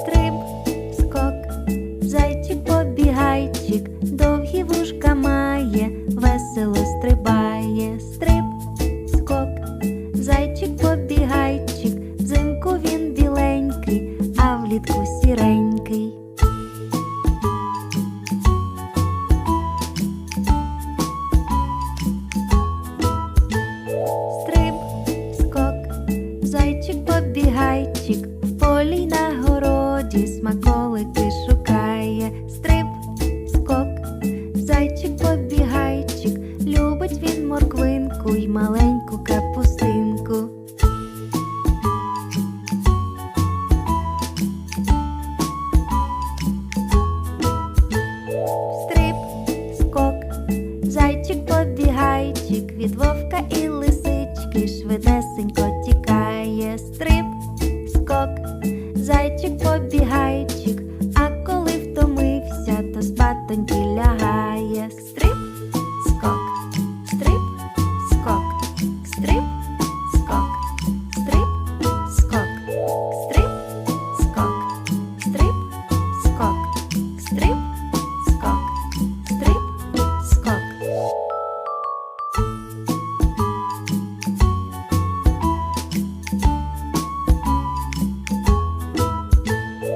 Стриб, скок, зайчик побігайчик, довгі вушка має, весело стрибає. Стриб, скок, зайчик побігайчик, взимку він біленький, а влітку сіренький. Зайчик побігайчик, в полі на городі смаколики шукає. Стриб, скок, зайчик побігайчик, любить він морквинку й маленьку капустинку. Стриб, скок, зайчик побігайчик від вовка і лисички швидесенько є стриб, скок.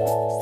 ー。